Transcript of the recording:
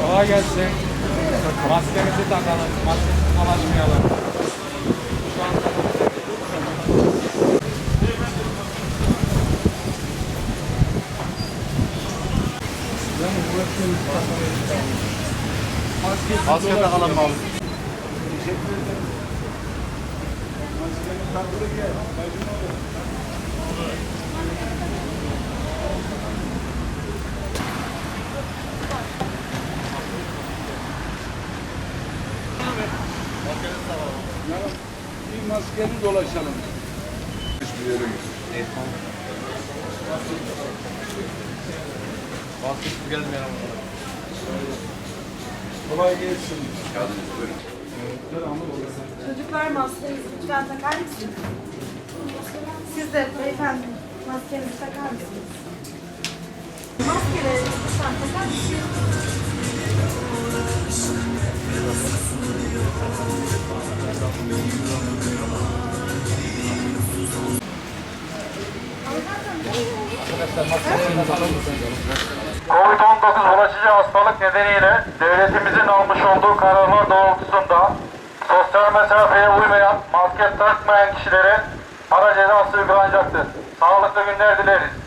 Kolay gelsin. Maskemizi takalım. Maskesiz dolaşmayalım. Şu an Maske takalım abi. Bir maskeli dolaşalım. Hiçbir yere git. Maskesiz gelmeyelim. Kolay gelsin. Çocuklar maskenizi lütfen takar mısınız? Siz de beyefendi maskenizi takar mısınız? Maskelerinizi lütfen takar mısınız? Covid-19 bulaşıcı hastalık nedeniyle devletimizin almış olduğu kararlar doğrultusunda sosyal mesafeye uymayan, maske takmayan kişilere para cezası uygulanacaktır. Sağlıklı günler dileriz.